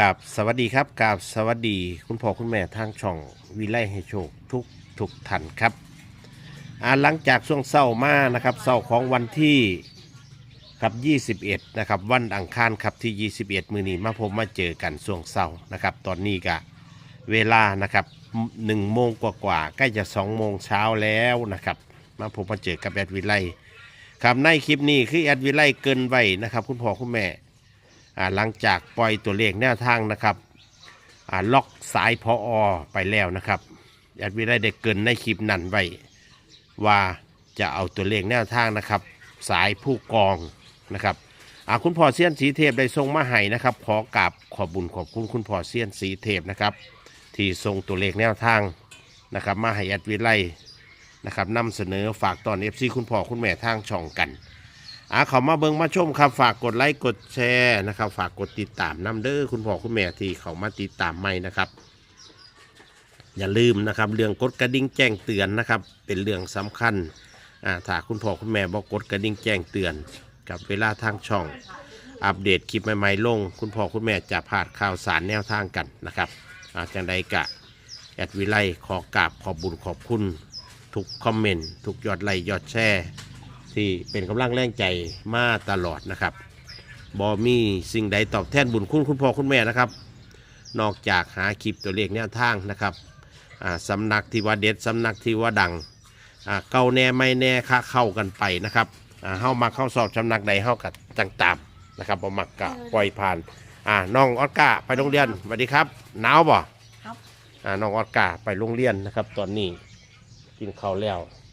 กับสวัสดีครับกับสวัสดีคุณพ่อคุณแม่ทางช่องวิไลให้โชคทุกทุกท่านครับหลังจากช่วงเศร้ามานะครับเศร้าของวันที่ครับ 21 นะครับ วันอังคารครับที่ 21 มือนี้มาพบมาเจอกันช่วงเศร้านะครับ ตอนนี้ก็เวลานะครับ1โมงกว่าๆใกล้จะ2โมงเช้าแล้วนะครับมาพบมาเจอกับแอดวิไลครับในคลิปนี้คือแอดวิไลเกินไว้นะครับ คุณพ่อคุณแม่ หลังจากปล่อยตัวเลขแนวทางนะครับล็อกสายพออไปแล้วนะครับแอดวิได้ได้เกินในคลิปนั้นไว้ว่าจะเอาตัวเลขแนวทางนะครับ สายผู้กองนะครับอาคุณพ่อเซียนสีเทพได้ส่งมาให้นะครับ ขอกราบขอบุญขอบคุณคุณพ่อเซียนสีเทพนะครับ ที่ส่งตัวเลขแนวทางนะครับ มาให้แอดวิไลนะครับนำเสนอฝากตอนเอฟซีคุณพ่อคุณแม่ทางช่องกัน อาเขามาเบิงมาชมครับ ฝากกดไลค์กดแชร์นะครับ ฝากกดติดตามน้ำเด้อคุณพ่อคุณแม่ที่เขามาติดตามใหม่นะครับ อย่าลืมนะครับ เรื่องกดกระดิ่งแจ้งเตือนนะครับ เป็นเรื่องสำคัญอ่าถ้าคุณพ่อคุณแม่บอกกดกระดิ่งแจ้งเตือน กับเวลาทางช่อง อัปเดตคลิปใหม่ๆลง คุณพ่อคุณแม่จะพลาดข่าวสารแนวทางกันนะครับอาจังใดกะแอดวิไลขอกราบขอบบุญขอบคุณ ทุกคอมเมนต์ทุกยอดไลค์ยอดแชร์ ที่เป็นกำลังแรงใจมาตลอดนะครับบอมีสิ่งใดตอบแทนบุญคุณคุณพ่อคุณแม่นะครับ นอกจากหาคลิปตัวเลขแนวทางนะครับอ่าสำนักที่ว่าเด็ดสำนักที่ว่าดังอ่าเก่าแน่ไม่แน่ค่าเข้ากันไปนะครับอ่าเฮามาเข้าสอบสำนักใดเฮากัจังตามนะครับบ่มักกะปล่อยผ่านอ่าน้องออสการ์ไปโรงเรียนสวัสดีครับหนาวบ่ครับอ่าน้องออสการ์ไปโรงเรียนนะครับ ตอนนี้กินข้าวแล้วอ่า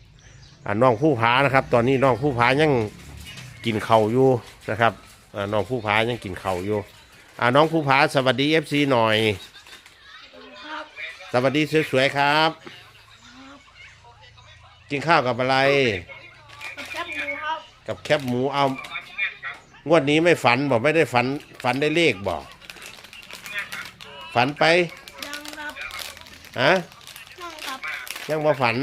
น้องผู้ผานะครับ ตอนนี้น้องผู้ผายังกินเข่าวอยู่นะครับอ่าน้องผู้ผายังกินเข่าวอยู่อ่าน้องผู้ผาสวัสดีเอฟซีหน่อยครับสวัสดีสวยๆครับ กินข้าวกับอะไรกับแคบหมูครับกับแคบหมูเอางวดนี้ไม่ฝันบอกไม่ได้ฝันฝันได้เลขบอก ฝันไป ยังครับฮะยังครับยังว่าฝัน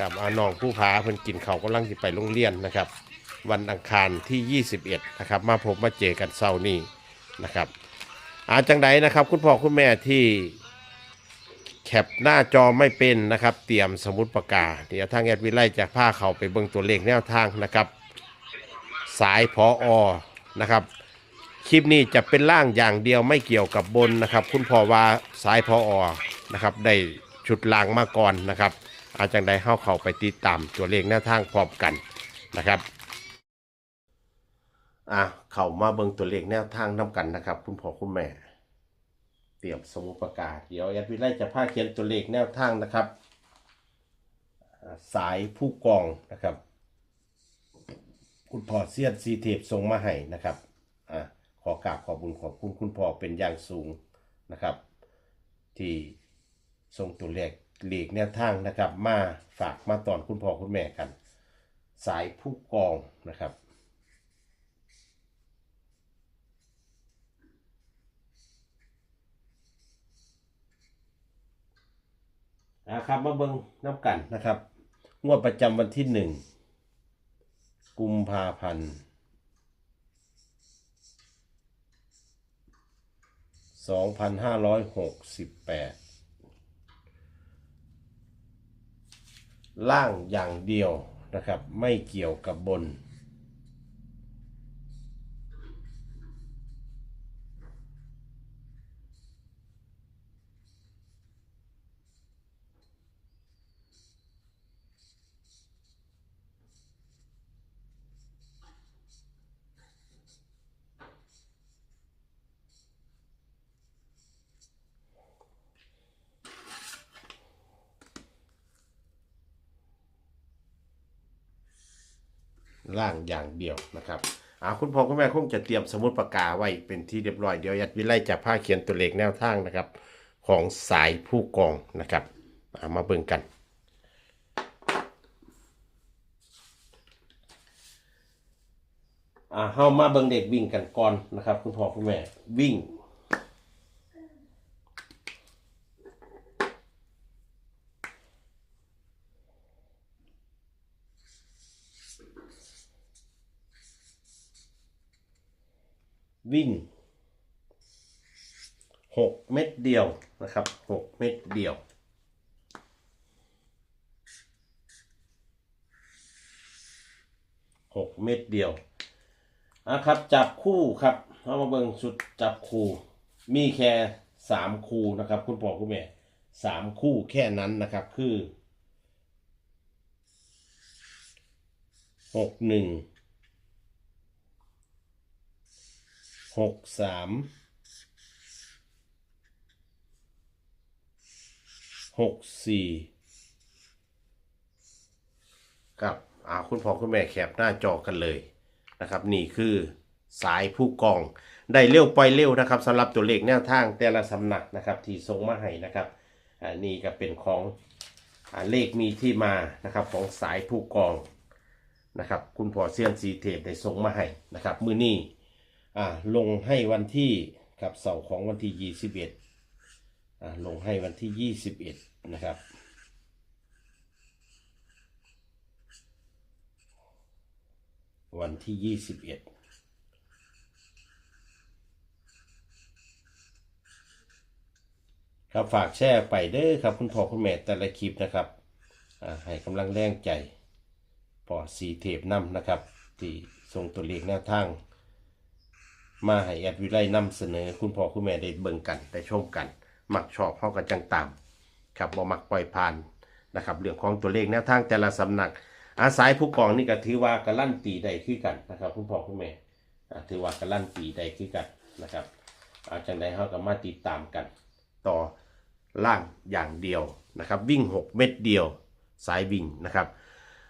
ครับครับอาน้องผู้ผาเพิ่นกินเขาวกำลังจะไปโรงเรียนนะครับ วันอังคารที่ 21นะครับมาพบมาเจอกันเช้านี้นะครับอาจังใดนะครับ คุณพ่อคุณแม่ที่แคปหน้าจอไม่เป็นนะครับ เตรียมสมุดปากกาเดี๋ยวทางแอดวิไลจะพาเขาไปเบิ่งตัวเลขแนวทางนะครับ สายพออนะครับคลิปนี้จะเป็นล่างอย่างเดียวไม่เกี่ยวกับบนนะครับ คุณพ่อว่าสายพออนะครับ ได้ชุดล่างมาก่อนนะครับ อาจังใดเข้าเขาไปติดตามตัวเลขแนวทางพร้อมกันนะครับอะเข้ามาเบิ่งตัวเลขแนวทางน้กันนะครับ คุณพ่อคุณแม่ เตรียมสมุดประกาศเดี๋ยวแอดวิไลจะพาเขียนตัวเลขแนวทางนะครับ สายผู้กองนะครับ คุณพ่อเสียนซีเทปส่งมาให้นะครับอะขอกราบขอบุญขอบคุณคุณพ่อเป็นอย่างสูงนะครับ ที่ส่งตัวเลข เลขแนวทางนะครับ มาฝากมาตอนคุณพ่อคุณแม่กัน สายผู้กองนะครับนะครับมาเบิ่งน้ำกันนะครับ งวดประจำวันที่หนึ่งกุมภาพันธ์สองพันห้าร้อยหกสิบแปด ล่างอย่างเดียวนะครับ ไม่เกี่ยวกับบน ล่างอย่างเดียวนะครับอ่าคุณพ่อคุณแม่คงจะเตรียมสมุดปากกาไว้เป็นที่เรียบร้อยเดี๋ยวยัดวิไลจะผ้าเขียนตัวเลขแนวทางนะครับ ของสายผู้กองนะครับอ่ามาเบิ่งกัน อ่าเฮามาเบิ่งเด็กวิ่งกันก่อนนะครับ คุณพ่อคุณแม่วิ่ง วิ่งหกเม็ดเดียวนะครับหกเม็ดเดียวหกเม็ดเดียวอะครับจับคู่ครับเอามาเบิ่งชุดจับคู่ มีแค่สามคู่นะครับ คุณพ่อคุณแม่สามคู่แค่นั้นนะครับคือหกหนึ่ง หกสามหกสี่ครับอาคุณพ่อคุณแม่แคปหน้าจอกันเลยนะครับ นี่คือสายผู้กอง ได้เร็วไปเร็วนะครับสำหรับตัวเลขแนวทางแต่ละสำนักนะครับ ที่ส่งมาให้นะครับอ่านี่ก็เป็นของอเลขมีที่มานะครับของสายผู้กองนะครับ คุณพ่อเซียนสีเทพได้ส่งมาให้นะครับ มือนี้ อ่าลงให้วันที่ครับเสาร์ของวันที่ 21อ่าลงให้วันที่ 21 นะครับวันที่ยี่สิบเอ็ดครับฝากแชร์ไปเด้อครับ คุณพ่อคุณแม่แต่ละคลิปนะครับอ่าให้กำลังแรงใจพอสีเทปนำนะครับ ที่ส่งตัวเลขแนวทาง มาให้แอดวิไลนำเสนอ คุณพ่อคุณแม่ได้เบิ่งกันได้ชมกัน มักชอบเข้ากันจังตามครับบ่มักปล่อยผ่านนะครับเรื่องของตัวเลขแนวทางแต่ละสำนัก อาศัยผู้กองนี่ก็ถือว่ากระลั่นตีได้คือกันนะครับคุณพ่อคุณแม่ถือว่ากระลั่นตีได้คือกันนะครับอาจังใดเขาก็มาติดตามกัน ต่อล่างอย่างเดียวนะครับ วิ่ง 6 เม็ดเดียว สายวิ่งนะครับ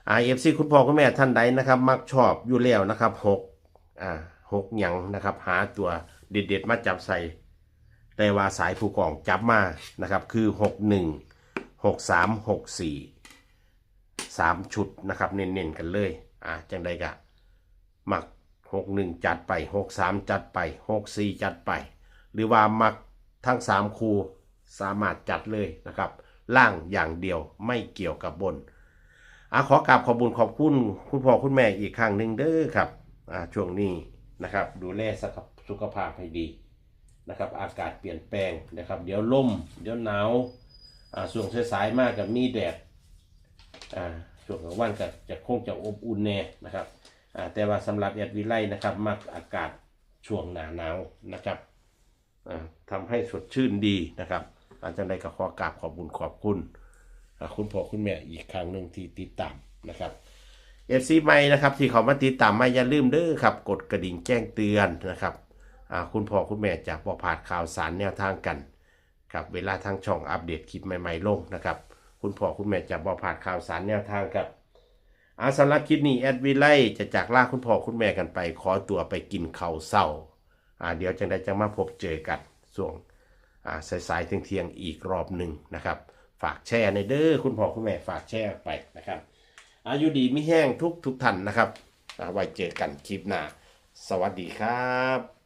ไอเอฟซีคุณพ่อคุณแม่ท่านใดนะครับ มักชอบอยู่แล้วนะครับ6อ่า หกหยังนะครับ หาตัวเด็ดๆมาจับใส่ แต่ว่าสายผู้กองจับมานะครับคือ61 63 64สามหกสี่สามชุดนะครับเน้นๆกันเลยอ่าจังใดกะหมักหกหนึ่งจัดไปหกสามจัดไปหกสี่จัดไป หรือว่ามักทั้งสามคูสามารถจัดเลยนะครับล่างอย่างเดียวไม่เกี่ยวกับบนอ่าขอกราบขอบุญขอบคุณคุณพ่อคุณแม่อีกครั้งหนึ่งเด้อครับอ่าช่วงนี้ นะครับ ดูแลสุขภาพให้ดีนะครับ อากาศเปลี่ยนแปลงนะครับ เดี๋ยวลมเดี๋ยวหนาวอ่าช่วงสายมากกับมีแดดอ่าช่วงกลางวันก็จะคงจะอบอุ่นแน่นะครับอ่าแต่ว่าสำหรับแอดวิไลนะครับ มักอากาศช่วงหนาหนาวนะครับอ่าทำให้สดชื่นดีนะครับอาจารย์ใดก็ขอกราบขอบุญขอบคุณ คุณพ่อคุณแม่อีกครั้งหนึ่งที่ติดตามนะครับ เอฟซีใหม่นะครับที่เขามาติดตามไม่อย่าลืมเด้อครับกดกระดิ่งแจ้งเตือนนะครับคุณพ่อคุณแม่จากบ่าดข่าวสารแนวทางกันครับเวลาทางช่องอัปเดตคลิปใหม่ๆลงนะครับคุณพ่อคุณแม่จะบอกผ่านข่าวสารแนวทางครับอาสำหรับคลิปนี้แอดวิไลจะจากลาคุณพ่อคุณแม่กันไป ขอตัวไปกินข้าวเศร้าเดี๋ยวจังได้จะมาพบเจอกันช่วงสายๆเที่ยงๆอีกรอบหนึ่งนะครับ ฝากแชร์ในเด้อคุณพ่อคุณแม่ฝากแชร์ไปนะครับ อายุดีไม่แห้งทุกทุกท่านนะครับไว้เจอกันคลิปหน้า สวัสดีครับ